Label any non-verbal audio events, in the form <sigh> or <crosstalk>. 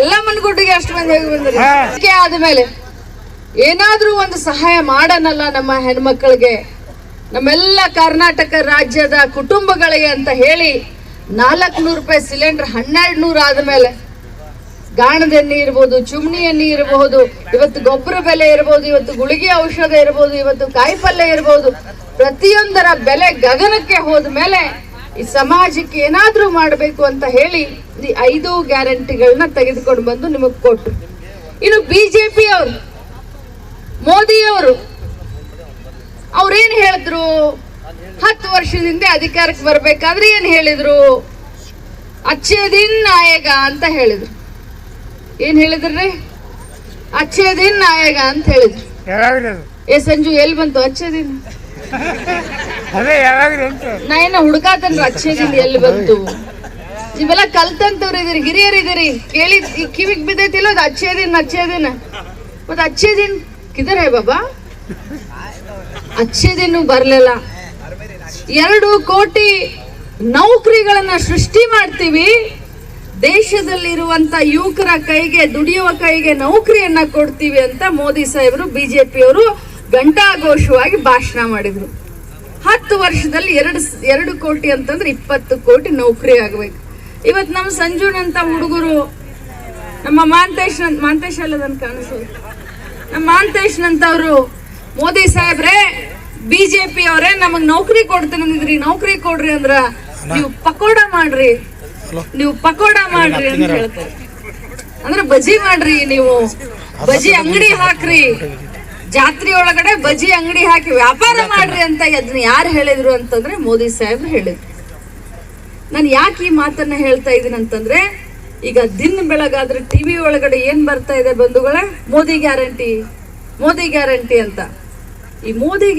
ಎಲ್ಲ ಮನ್ಗುಡ್ಡಿಗೆ ಅಷ್ಟು ಮಂದಿ ಹೋಗಿ ಬಂದ್ರಿ. ಆದ್ಮೇಲೆ ಏನಾದ್ರೂ ಒಂದು ಸಹಾಯ ಮಾಡನಲ್ಲ ನಮ್ಮ ಹೆಣ್ಮಕ್ಳಿಗೆ ನಮ್ಮೆಲ್ಲ ಕರ್ನಾಟಕ ರಾಜ್ಯದ ಕುಟುಂಬಗಳಿಗೆ ಅಂತ ಹೇಳಿ ನಾಲ್ಕುನೂರು ರೂಪಾಯಿ ಸಿಲಿಂಡರ್ ಹನ್ನೆರಡು ನೂರು ಆದ್ಮೇಲೆ ಗಾಣದ ಎಣ್ಣೆ ಇರ್ಬೋದು ಚುಮ್ನಿ ಎಣ್ಣೆ ಇರಬಹುದು ಇವತ್ತು ಗೊಬ್ಬರ ಬೆಲೆ ಇರ್ಬೋದು ಇವತ್ತು ಗುಳಿಗೆ ಔಷಧ ಇರ್ಬೋದು ಇವತ್ತು ಕಾಯಿಪಲ್ಯ ಇರ್ಬೋದು ಪ್ರತಿಯೊಂದರ ಬೆಲೆ ಗಗನಕ್ಕೆ ಹೋದ ಮೇಲೆ ಈ ಸಮಾಜಕ್ಕೆ ಏನಾದ್ರೂ ಮಾಡಬೇಕು ಅಂತ ಹೇಳಿ ಈ ಐದು ಗ್ಯಾರಂಟಿಗಳನ್ನ ತೆಗೆದುಕೊಂಡು ಬಂದು ನಿಮಗೆ ಕೊಟ್ಟರು ಇನ್ನು ಬಿಜೆಪಿ ಅವರು ಮೋದಿಯವರು ಅವ್ರೇನು ಹೇಳಿದ್ರು? ಹತ್ತು ವರ್ಷದಿಂದ ಅಧಿಕಾರಕ್ಕೆ ಬರಬೇಕಾದ್ರೆ ಏನು ಹೇಳಿದ್ರು? ಅಚ್ಚೇ ದಿನ್ ನಾಯಕ ಅಂತ ಹೇಳಿದ್ರು. ಏನ್ ಹೇಳಿದ್ರಿ? ಅಚ್ಚೇ ದಿನ್ ನಾಯಕ ಅಂತ ಹೇಳಿದ್ರು. ಏ ಸಂಜು ಎಲ್ಲಿ ಬಂತು? ಅಚ್ಚೇ ದಿನ್ <laughs> ನಾ ಏನ ಹುಡುಕಾತನ್ರಿ ಅಚ್ಚೇ ದಿನ್ ಎಲ್ಲಿ ಬಂತು? ಇವೆಲ್ಲ ಕಲ್ತಂತವ್ರು ಇದೀರಿ ಇದೀರಿ ಕೇಳಿ, ಈ ಕಿವಿಗ್ ಬಿದ್ದೈತಿಲ್ಲ, ಅದು ಅಚ್ಚೇ ದಿನ ಅಚ್ಚೇ ದಿನ ಮತ್ತೆ ಅಚ್ಚೇ ದಿನ ಕಿದರ್ ಬಾಬಾ? ಅಚ್ಚೇ ದಿನ ಬರ್ಲಿಲ್ಲ. ಎರಡು ಕೋಟಿ ನೌಕರಿಗಳನ್ನ ಸೃಷ್ಟಿ ಮಾಡ್ತೀವಿ. ದೇಶದಲ್ಲಿರುವಂತ ಯುವಕರ ಕೈಗೆ, ದುಡಿಯುವ ಕೈಗೆ ನೌಕರಿಯನ್ನ ಕೊಡ್ತೀವಿ ಅಂತ ಮೋದಿ ಸಾಹೇಬರು, ಬಿಜೆಪಿಯವರು ಘಂಟಾಘೋಷವಾಗಿ ಭಾಷಣ ಮಾಡಿದ್ರು. ಹತ್ತು ವರ್ಷದಲ್ಲಿ ಎರಡು ಎರಡು ಕೋಟಿ ಅಂತಂದ್ರೆ ಇಪ್ಪತ್ತು ಕೋಟಿ ನೌಕರಿ ಆಗ್ಬೇಕು. ಇವತ್ತು ನಮ್ಮ ಸಂಜುನಂತ ಹುಡುಗರು ನಮ್ಮ ಮಾಂತೇಶ್ ಮಾಂತೇಶ್ ಅಲ್ಲದನ್ ಕಾಣಿಸು. ನಮ್ಮ ಮಾಂತೇಶ್ ಅಂತವ್ರು ಮೋದಿ ಸಾಹೇಬ್ರೆ ಬಿಜೆಪಿ ಅವರೇ ನಮಗ್ ನೌಕರಿ ಕೊಡ್ತೀನಿ ಅಂದಿದ್ರಿ ನೌಕರಿ ಕೊಡ್ರಿ ಅಂದ್ರ ನೀವು ಪಕೋಡ ಮಾಡ್ರಿ. ನೀವು ಪಕೋಡ ಮಾಡ್ರಿ ಅಂತ ಹೇಳ್ತಾರೆ. ಅಂದ್ರೆ ಬಜಿ ಮಾಡ್ರಿ ನೀವು. ಬಜಿ ಅಂಗಡಿ ಹಾಕ್ರಿ. ಜಾತ್ರೆ ಒಳಗಡೆ ಬಜಿ ಅಂಗಡಿ ಹಾಕಿ ವ್ಯಾಪಾರ ಮಾಡ್ರಿ ಅಂತ ಅದನ್ನ ಯಾರು ಹೇಳಿದ್ರು ಅಂತಂದ್ರೆ ಮೋದಿ ಸಾಹೇಬ್ರು ಹೇಳಿದ್ರು. ನಾನು ಯಾಕೆ ಈ ಮಾತನ್ನ ಹೇಳ್ತಾ ಇದ್ದೀನಿ ಅಂತಂದ್ರೆ ಈಗ ದಿನ ಬೆಳಗಾದ್ರೆ ಟಿವಿ ಒಳಗಡೆ ಏನ್ ಬರ್ತಾ ಇದೆ ಬಂಧುಗಳೇ? ಮೋದಿ ಗ್ಯಾರಂಟಿ ಮೋದಿ ಗ್ಯಾರಂಟಿ ಅಂತ. ಈ ಮೋದಿ